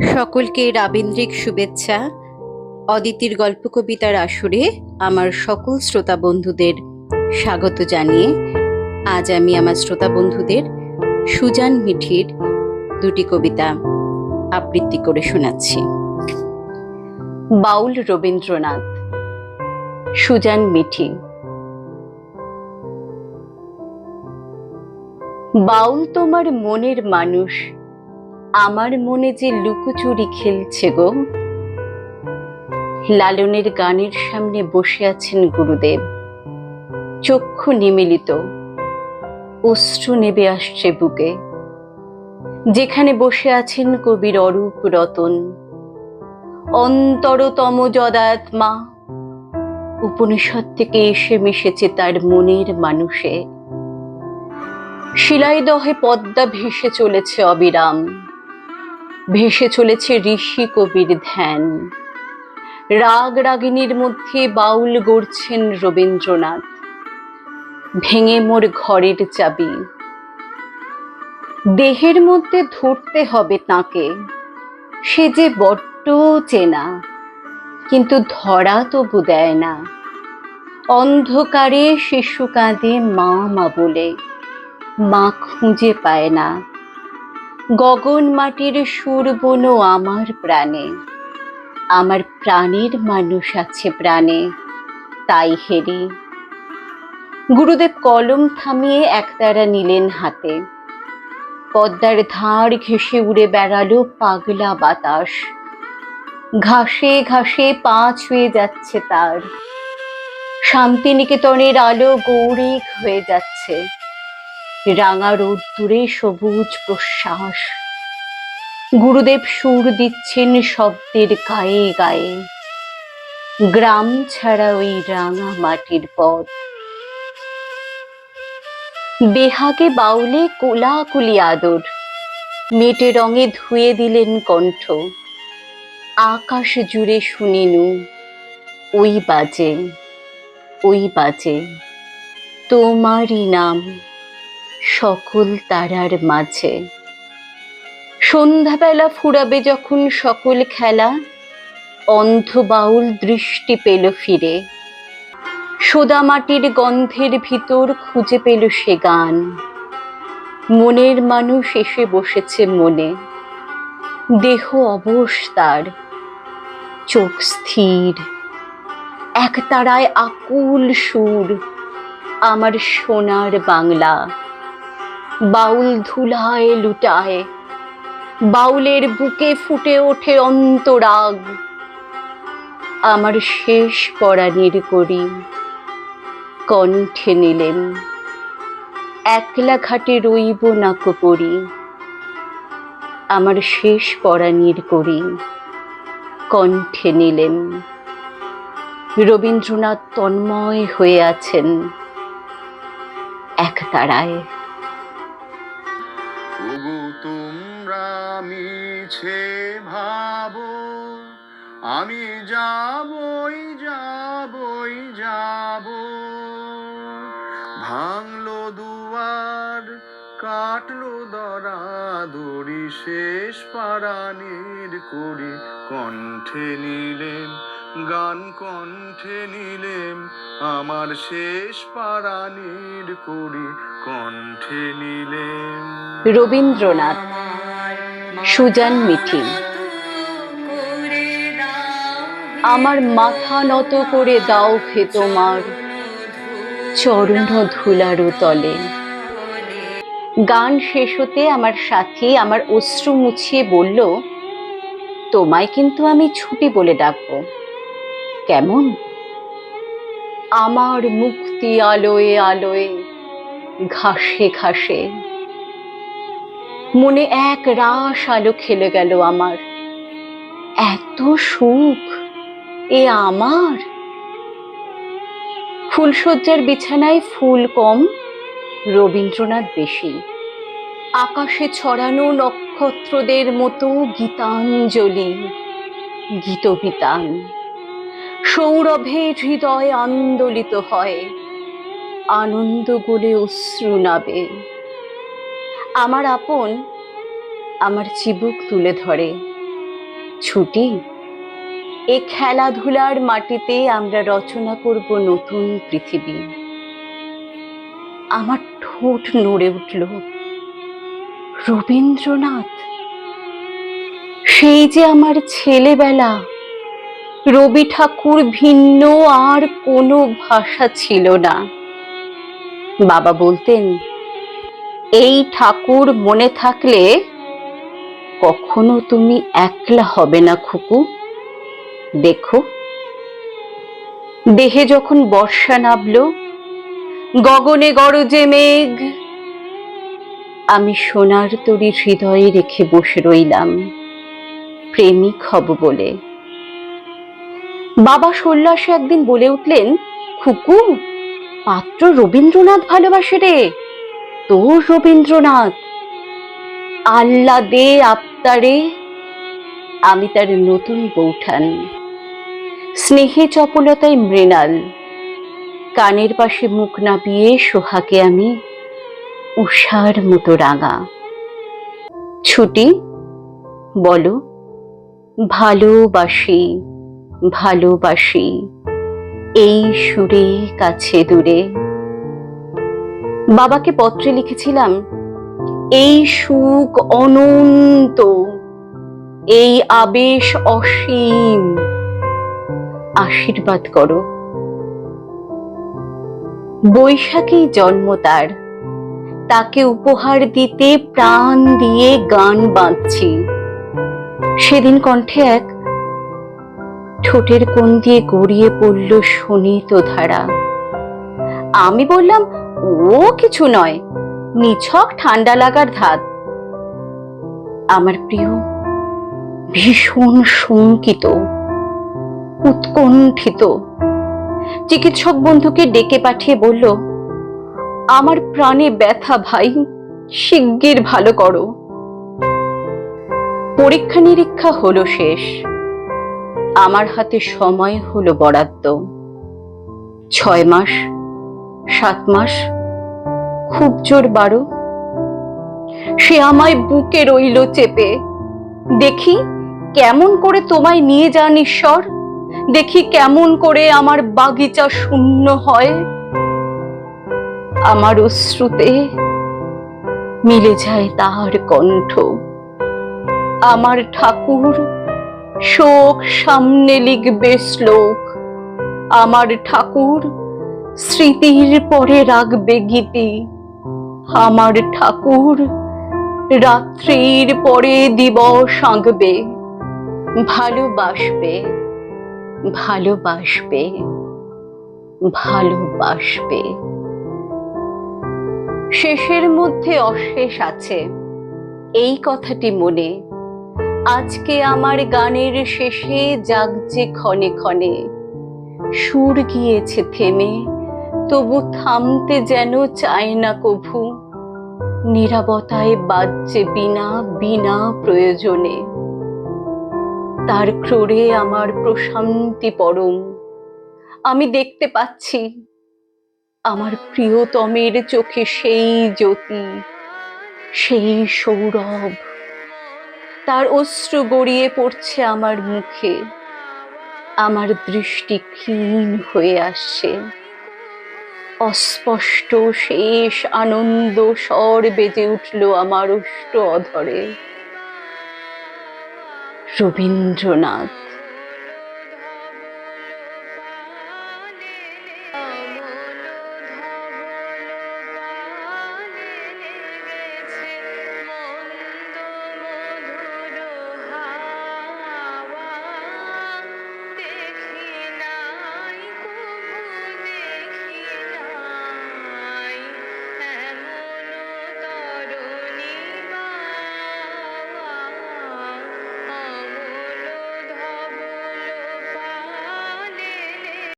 সকলকে রাবীন্দ্রিক শুভেচ্ছা। অদিতির গল্প কবিতার আসরে আমার সকল শ্রোতা বন্ধুদের স্বাগত জানিয়ে আজ আমি আমার শ্রোতা বন্ধুদের সুজান মিঠির দুটি কবিতা আবৃত্তি করে শোনাচ্ছি। বাউল রবীন্দ্রনাথ, সুজান মিঠি। বাউল তোমার মনের মানুষ আমার মনে যে লুকোচুরি খেলছে গো। লালনের গানের সামনে বসে আছেন গুরুদেব। চক্ষু নিমিলিত। অশ্রু নেবে আসছে বুকে। যেখানে বসে আছেন কবির অরূপ রতন। অন্তরতম যদাত্মা। উপনিষদ থেকে এসে মিশেছে তার মনের মানুষে। শিলাইদহে পদ্মা ভেসে চলেছে অবিরাম। ভেসে চলেছে ঋষি কবির ধ্যান। রাগ রাগিনীর মধ্যে বাউল গড়ছেন রবীন্দ্রনাথ। ভেঙে মোর ঘরের চাবি। দেহের মধ্যে ধরতে হবে তাকে। সে যে বড্ড চেনা, কিন্তু ধরা তবু দেয় না। অন্ধকারে শিশু কাঁদে মা মা বলে, মা খুঁজে পায় না। গগন মাটির সুর বনো আমার প্রাণে। আমার প্রাণের মানুষ আছে প্রাণে, তাই হেরি। গুরুদেব কলম থামিয়ে একতারা নিলেন হাতে। পদ্মার ধার ঘেসে উড়ে বেড়ালো পাগলা বাতাস। ঘাসে ঘাসে পা ছুঁয়ে যাচ্ছে তার। শান্তিনিকেতনের আলো গৌরিক হয়ে যাচ্ছে। রাঙা রোদ্দুরে সবুজ প্রশ্বাস গুরুদেব সুর দিচ্ছেন শব্দের গায়ে গায়ে। গ্রাম ছাড়া ওই রাঙা মাটির পথ। বেহাগে বাউলে কোলাকুলি আদর। মেটে রঙে ধুয়ে দিলেন কণ্ঠ। আকাশ জুড়ে শুনিনু, ওই বাজে ওই বাজে, তোমারই নাম সকল তারার মাঝে। সন্ধ্যাবেলা ফুরাবে যখন সকল খেলা অন্ধ বাউল দৃষ্টি পেল ফিরে। সোদা মাটির গন্ধের ভিতর খুঁজে পেল সে গান। মনের মানুষ এসে বসেছে মনে। দেহ অবশ তার। চোখ স্থির। এক তারায় আকুল সুর। আমার সোনার বাংলা। বাউল ধুলায় লুটায়, বাউলের বুকে ফুটে ওঠে অন্তরাগ। আমার শেষ পরাণীর করি কণ্ঠে নিলেন, একলা ঘাটে রইব না পড়ি আমার শেষ পরাণীর করি কণ্ঠে নিলেন, রবীন্দ্রনাথ তন্ময় হয়ে আছেন এক তারায়। মিছে ভাবো, আমি যাবই যাবই, যাব। ভাঙলো দুয়ার, কাটলো দরা দড়ি শেষ পারানির করি কণ্ঠে নিলেম, গান কণ্ঠে নিলেম, আমার শেষ পারানির করি কণ্ঠে নিলেম, রবীন্দ্রনাথ। সুজান মিঠি। আমার মাথা নত করে দাও হে তোমার, চরণ ধুলারু তলে। গান শেষ হতে আমার সাথী আমার অশ্রু মুছিয়ে বলল, তোমায় কিন্তু আমি ছুটি বলে ডাকবো। কেমন? আমার মুক্তি আলোয় আলোয় ঘাসে ঘাসে মনে এক রাস আলো খেলে গেল আমার। এত সুখ, এ আমার? ফুলশয্যার বিছানায় ফুল কম, রবীন্দ্রনাথ বেশি। আকাশে ছড়ানো নক্ষত্রদের মতো গীতাঞ্জলি, গীতবিতান। সৌরভে হৃদয় আন্দোলিত হয়, আনন্দ গোলে অশ্রু নাবে। আমার আপন আমার চিবুক তুলে ধরে। ছুটি? এ খেলাধুলার মাটিতে আমরা রচনা করব নতুন পৃথিবী। আমার ঠোঁট নড়ে উঠল। রবীন্দ্রনাথ? সেই যে আমার ছেলেবেলা। রবি ঠাকুর ভিন্ন আর কোনো ভাষা ছিল না। বাবা বলতেন এই ঠাকুর মনে থাকলে কখনো তুমি একলা হবে না খুকু। দেখো। দেহে যখন বর্ষা নামলো গগনে গরজে মেঘ, আমি সোনার তরি হৃদয়ে রেখে বসে রইলাম, প্রেমিক হব বলে। বাবা সল্লাসে একদিন বলে উঠলেন, খুকু, পাত্র রবীন্দ্রনাথ ভালোবাসে রে। তোর রবীন্দ্রনাথ। আল্লা দে আপ্তারে আমি তার নতুন বৌঠান স্নেহে চপলতায় মৃণাল। কানের পাশে মুখ নাপিয়ে সোহাকে আমি উষার মতো রাঙা। ছুটি? বলো। ভালোবাসি ভালোবাসি। এই সুরে কাছে দূরে। বাবাকে পত্রে লিখেছিলাম, এই সুখ অনন্ত, এই আবেশ অসীম, আশীর্বাদ করো। বৈশাখী জন্ম তার। তাকে উপহার দিতে প্রাণ দিয়ে গান বাঁধছি। সেদিন কণ্ঠে এক ঠোঁটের কোণ দিয়ে গড়িয়ে পড়ল শোনিত ধারা আমি বললাম ও কিছু নয়, নিছক ঠান্ডা লাগার ধাত। আমার প্রিয়, ভীষণ শঙ্কিত, উৎকণ্ঠিত। চিকিৎসক বন্ধুকে ডেকে পাঠিয়ে বলল, আমার প্রাণে ব্যথা ভাই, শিগগির ভালো করো। পরীক্ষা নিরীক্ষা হলো শেষ। আমার হাতে সময় হলো বরাদ্দ। ছয় মাস সাত মাস, খুব জোর বারো। সে আমায় বুকে রইল চেপে। দেখি কেমন করে তোমায় নিয়ে যান ঈশ্বর। দেখি কেমন করে আমার বাগিচা শূন্য হয়। আমার অশ্রুতে মিলে যায় তাহার কণ্ঠ। আমার ঠাকুর শোক সামনে লিখবে শ্লোক। আমার ঠাকুর স্মৃতির পরে রাখবে গীতি আমার ঠাকুর, রাত্রির পরে দিবস আঁকবে। ভালোবাসবে ভালোবাসবে ভালোবাসবে। শেষের মধ্যে অশেষ আছে। এই কথাটি মনে। আজকে আমার গানের শেষে জাগছে ক্ষণে ক্ষণে। সুর গিয়েছে থেমে। তবু থামতে যেন চায় না কভু। নিরাবতায় বাজছে বিনা বিনা প্রয়োজনে। তার ক্রোড়ে আমার প্রশান্তি পরম। আমি দেখতে পাচ্ছি, আমার প্রিয়তমের চোখে সেই জ্যোতি, সেই সৌরভ। তার অশ্রু গড়িয়ে পড়ছে আমার মুখে। আমার দৃষ্টি ক্ষীণ হয়ে আসছে। অস্পষ্ট শেষ আনন্দ স্বর বেজে উঠল আমার উষ্ট অধরে। রবীন্দ্রনাথ